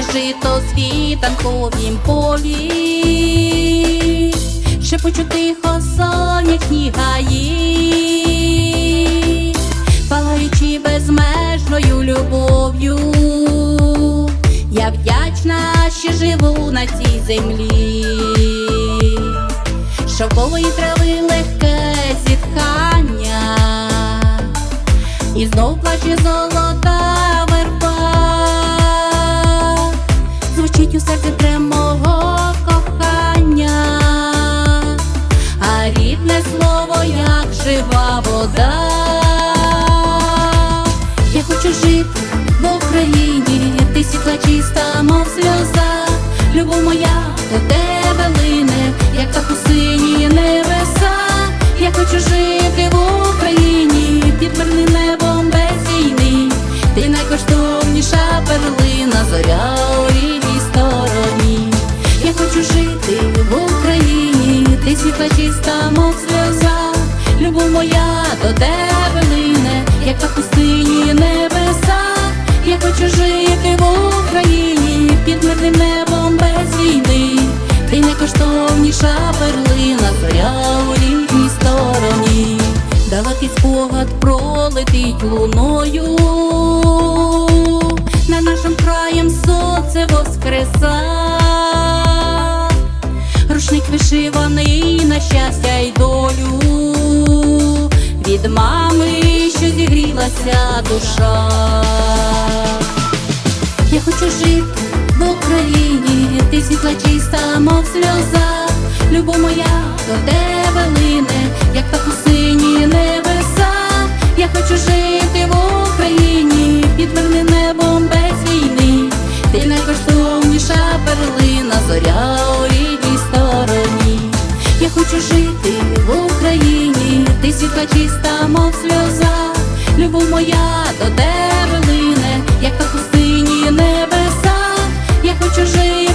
Жито світанковім полі, шепочуть тихо сонячні гаї, палаючи безмежною любов'ю. Я вдячна, що живу на цій землі, шовкової трави легке зітхання, і знов плаче золота să trăim світла чиста, мов сльоза, любов моя до тебе лине, як та пустині небеса. Я хочу жити в Україні під мирним небом без війни. Ти найкоштовніша перлина, зоря у рідній стороні. Далекий спогад пролетить луною, на нашим краєм сонце воскреса, рушник вишиваний на щастя й долю, від мами, що зігрілася душа. Я хочу жити в Україні, ти світла чиста, мов сльоза, любов моя до тебе лине, як та сині небеса. Я хочу жити в Україні, під мирним небом без війни. Ти найкоштовніша перлина, зоря хочу жити в Україні, ти світла чиста, мов сльоза, любов моя до тебе лине, як та пустині небеса. Я хочу жити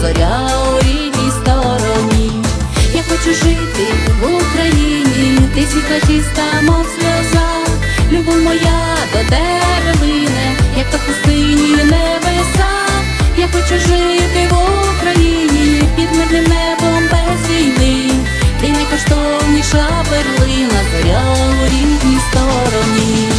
зоря у рідній стороні. Я хочу жити в Україні, ти світла чиста, мов сльоза, любов моя до тебе лине, як та пустині небеса. Я хочу жити в Україні, під мирним небом без війни. Ти найкоштовніша перлина, зоря у рідній стороні.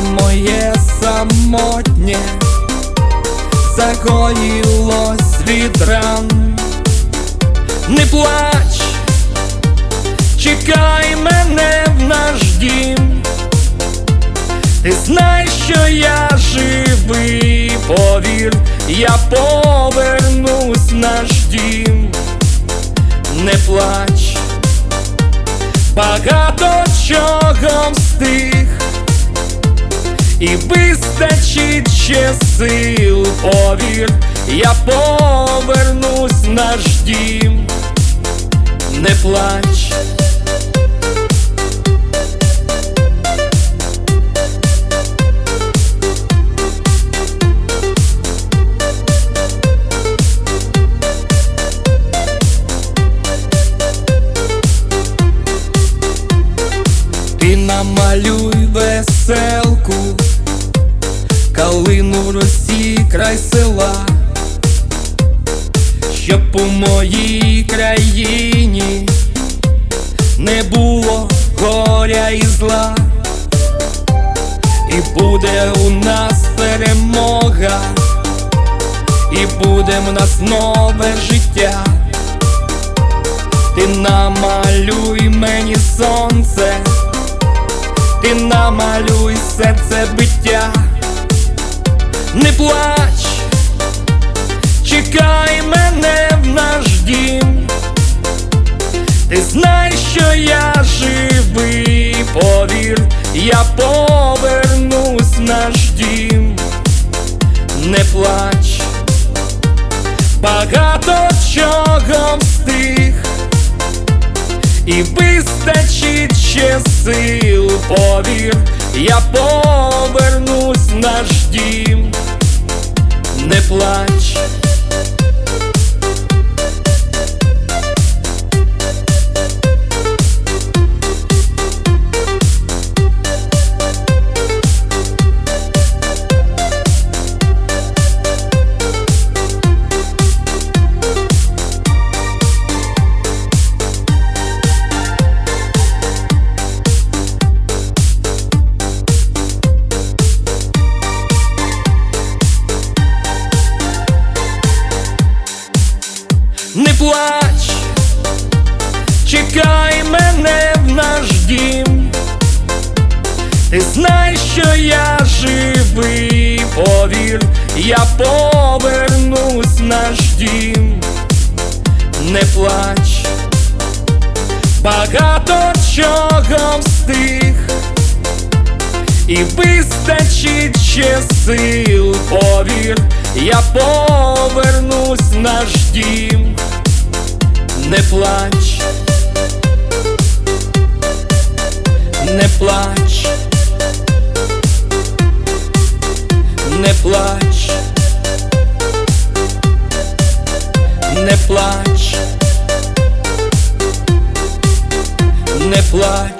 Моє самотнє загоїлось від ран. Не плач, чекай мене в наш дім. Ти знай, що я живий, повір, я повернусь в наш дім. Не плач, багато чого встиг. І вистачить ще сил, повір, я повернусь в наш дім, не плач. У моїй країні. Не було горя і зла, і буде у нас перемога, і буде в нас нове життя. Ти намалюй мені сонце, ти намалюй серце биття, не плач, чекай мене наш дім. Ти знай, що я живий, повір, я повернусь в наш дім, не плач, багато чого встиг. І вистачить ще сил, повір, я повернусь в наш дім, не плач. Що я живий, повір, я повернусь наш дім, не плач, багато чого встиг, і вистачить ще сил, повір, я повернусь наш дім, не плач. Не плач, не плач, не плач, не плач.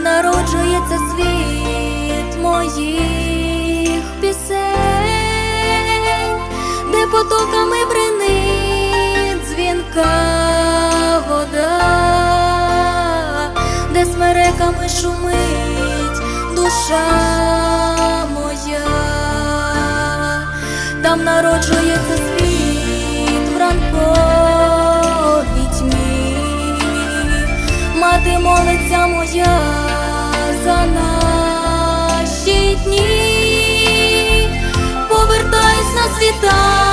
Народжується світ моїх пісень, де потоками бринить дзвінка вода, де смереками шумить душа моя. днем народжується світ в ранковій тьмі. Мати молиться моя kita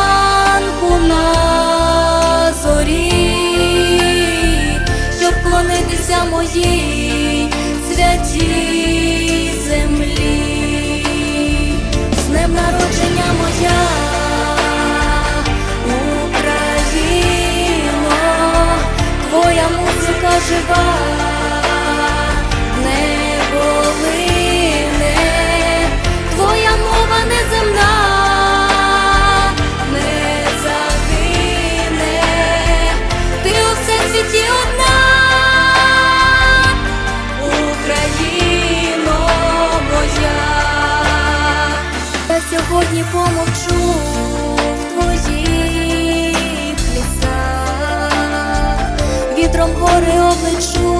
гори